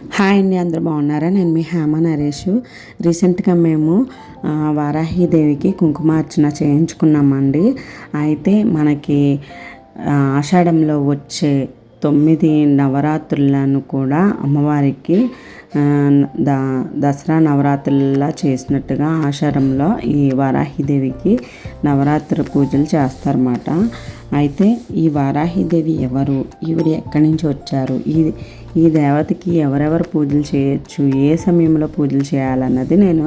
Hi అండి అందరూ బాగున్నారా? నేను మీ హేమ నరేష్. రీసెంట్గా మేము ఆ, వారాహిదేవికి కుంకుమార్చన చేయించుకున్నామండి. అయితే మనకి ఆషాఢంలో వచ్చే తొమ్మిది నవరాత్రులను కూడా అమ్మవారికి ద దసరా నవరాత్రులా చేసినట్టుగా ఆషాఢంలో ఈ వారాహిదేవికి నవరాత్రి పూజలు చేస్తారన్నమాట. అయితే ఈ వారాహిదేవి ఎవరు? ఈవిడ ఎక్కడి నుంచి వచ్చారు? ఈ ఈ దేవతకి ఎవరెవరు పూజలు చేయొచ్చు? ఏ సమయంలో పూజలు చేయాలన్నది నేను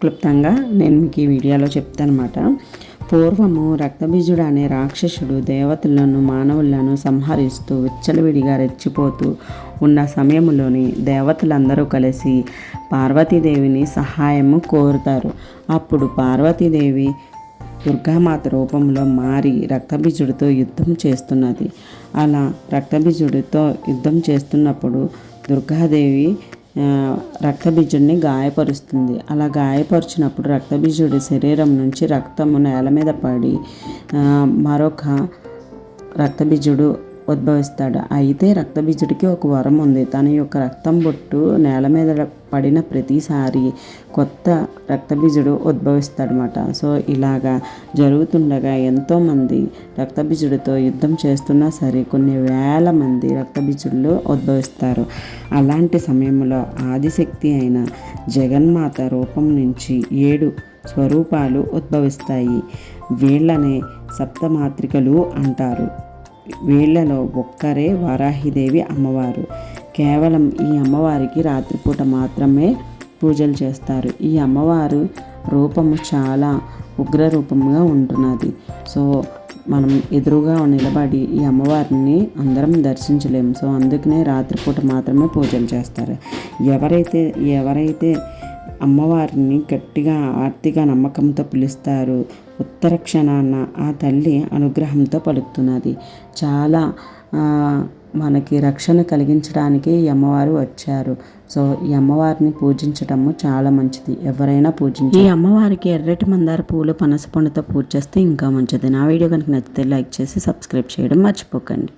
క్లుప్తంగా నేను మీకు ఈ వీడియోలో చెప్తానమాట పూర్వము రక్తబీజుడు అనే రాక్షసుడు దేవతలను మానవులను సంహరిస్తూ విచ్చలవిడిగా రెచ్చిపోతూ ఉన్న సమయంలోని దేవతలందరూ కలిసి పార్వతీదేవిని సహాయము కోరుతారు. అప్పుడు పార్వతీదేవి దుర్గామాత రూపంలో మారి రక్తబీజుడితో యుద్ధం చేస్తున్నది. అలా రక్తబీజుడితో యుద్ధం చేస్తున్నప్పుడు దుర్గాదేవి రక్తబీజుడిని గాయపరుస్తుంది. అలా గాయపరిచినప్పుడు రక్తబీజుడి శరీరం నుంచి రక్తము నేల మీద పడి మరొక రక్తబీజుడు ఉద్భవిస్తాడు. అయితే రక్తబీజుడికి ఒక వరం ఉంది. తన యొక్క రక్తం బొట్టు నేల మీద పడిన ప్రతిసారి కొత్త రక్తబీజుడు ఉద్భవిస్తాడనమాట సో ఇలాగా జరుగుతుండగా ఎంతోమంది రక్తబీజుడితో యుద్ధం చేస్తున్నా సరే కొన్ని వేల మంది రక్తబీజుళ్ళు ఉద్భవిస్తారు. అలాంటి సమయంలో ఆదిశక్తి అయిన జగన్మాత రూపం నుంచి ఏడు స్వరూపాలు ఉద్భవిస్తాయి. వీళ్ళనే సప్తమాత్రికలు అంటారు. వీళ్ళలో ఒక్కరే వారాహిదేవి అమ్మవారు. కేవలం ఈ అమ్మవారికి రాత్రిపూట మాత్రమే పూజలు చేస్తారు. ఈ అమ్మవారు రూపము చాలా ఉగ్ర రూపంగా ఉంటున్నది. సో మనం ఎదురుగా నిలబడి ఈ అమ్మవారిని అందరం దర్శించలేము. సో అందుకనే రాత్రిపూట మాత్రమే పూజలు చేస్తారు. ఎవరైతే ఎవరైతే అమ్మవారిని గట్టిగా ఆర్తిగా నమ్మకంతో పిలుస్తారు. ఉత్తర క్షణాన ఆ తల్లి అనుగ్రహంతో పలుకుతున్నది. చాలా మనకి రక్షణ కలిగించడానికి ఈ అమ్మవారు వచ్చారు. సో ఈ అమ్మవారిని పూజించటము చాలా మంచిది. ఎవరైనా పూజించి ఈ అమ్మవారికి ఎర్రటి మందార పూలు పనస పండుతో పూజ చేస్తే ఇంకా మంచిది. నా వీడియో కనుక నచ్చితే లైక్ చేసి సబ్స్క్రైబ్ చేయడం మర్చిపోకండి.